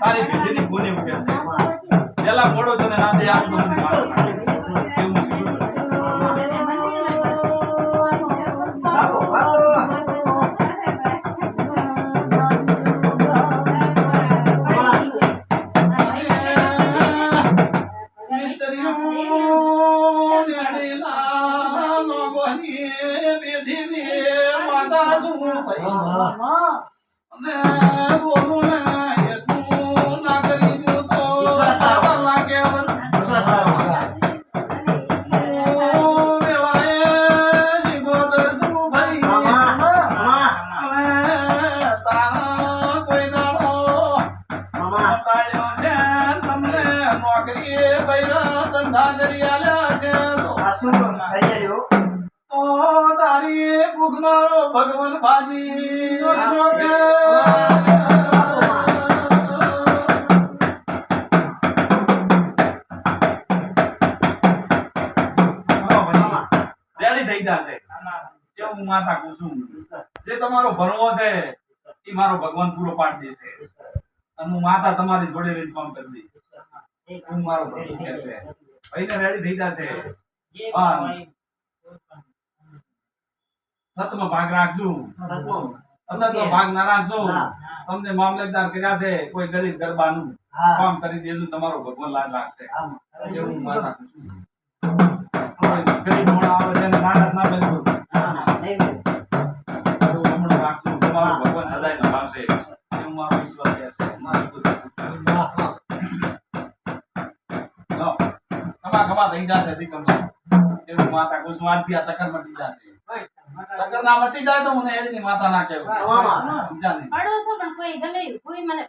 તારી પેઢીની કોને ઉગે છે. પેલા મોડો તને ના દે તો મને મારો. પડે. ભગવાન ભાજી રેડી થઈ જશે જે તમારો ભણવો છે, એ મારો ભગવાન પૂરો પાડી દેશે. અને હું માતા તમારી જોડે કામ કરી દઈશ. હું મારો ભાઈને રેડી થઈ જશે સતમો ભાગ રાખજો અસતમો ભાગ ના રાખજો તમને મામલતદાર કર્યા છે કોઈ ગરીબ ગરબાનું કામ કરી દેજો તમારો ભગવાન લાજ રાખશે એવું ગરીબ મોડા આવે છે ને નારાજ ના બનજો એવું હમણાં રાખજો તમારો ભગવાન સદાય નભાવશે એવું મારો વિશ્વાસ છે. ખમા ખમા થઈ જશે દીકરો એવું માતા છું આજથી આ ચક્કર મટી જશે. ચક્કર ના મટી જાય તો મને એની માતા ના કહેવું સમજા નહીં. પડો છો પણ કોઈ ગમે કોઈ મને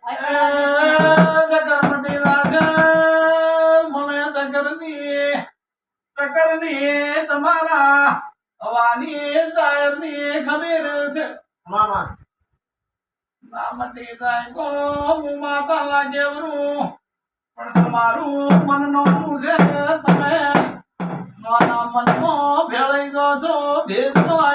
ચક્કર મટી જશે મને ચક્કરની ચક્કરની તમારા હવાની ટાયરની ખબર છે. ના મટી જાય કો હું માતા લાગે પણ તમારું મનનું છે 만나 별이 거좀 믿어